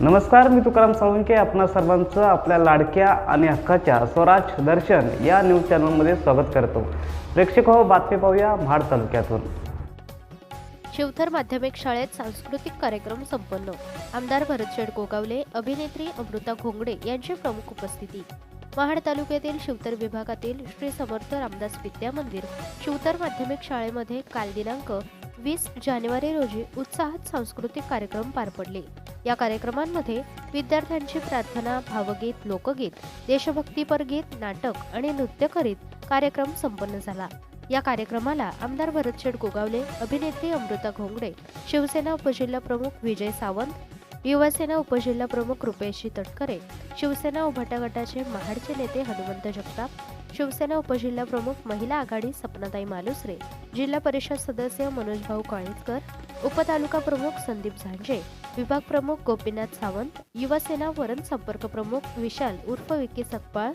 नमस्कार मी तुकाराम साळुंके. आपणा सर्वांचं आपल्या लाडक्या आणि हक्काच्या स्वराज दर्शन या न्यूज चॅनलमध्ये स्वागत करतो. प्रेक्षक हो बातमी पाहूया महाड तालुक्यातून. शिवथर माध्यमिक शाळेत सांस्कृतिक कार्यक्रम संपन्न. आमदार भरतशेठ गोगावले अभिनेत्री अमृता घोंगडे यांची प्रमुख उपस्थिती. महाड तालुक्यातील शिवतर विभागातील श्री समर्थ रामदास विद्या मंदिर शिवतर माध्यमिक शाळेमध्ये काल दिनांक वीस जानेवारी रोजी उत्साहात सांस्कृतिक कार्यक्रम पार पडले. या कार्यक्रमांमध्ये विद्यार्थ्यांची प्रार्थना भावगीत लोकगीत देशभक्तीपर गीत नाटक आणि नृत्य करीत कार्यक्रम संपन्न झाला. या कार्यक्रमाला आमदार भरतशेठ गोगावले अभिनेत्री अमृता घोंगडे शिवसेना उपजिल्हा प्रमुख विजय सावंत युवासेना उपजिल्हा प्रमुख रुपेशजी तटकरे शिवसेना उभाटा गटाचे महाडचे नेते हनुमंत जगताप शिवसेना उपजिल्हा प्रमुख महिला आघाडी सपनाताई मालुसरे जिल्हा परिषद सदस्य मनोजभाऊ काळेजकर उपतालुका प्रमुख संदीप झांजे विभाग प्रमुख गोपीनाथ सावंत युवासेना वरण संपर्क प्रमुख विशाल उर्फ विकी सकपाळ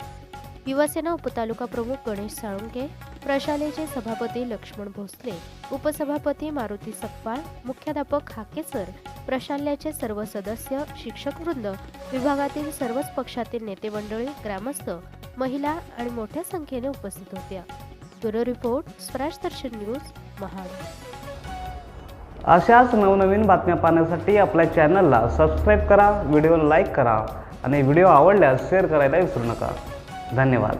युवासेना उपतालुका प्रमुख गणेश साळुंके प्रशालेचे सभापती लक्ष्मण भोसले उपसभापती मारुती सकपाळ मुख्याध्यापक हाकेसर प्रशाल्याचे सर्व सदस्य शिक्षक वृंद विभागातील सर्वच पक्षातील नेते मंडळी ग्रामस्थ महिला आणि मोठ्या संख्येने उपस्थित होत्या. Bureau report Swaraj Darshan news Mahad. अशाच नवनवीन बातम्या पाहण्यासाठी आपल्या चॅनलला सबस्क्राईब करा व्हिडिओ लाईक करा आणि व्हिडिओ आवडल्यास शेअर करायला विसरू नका. धन्यवाद.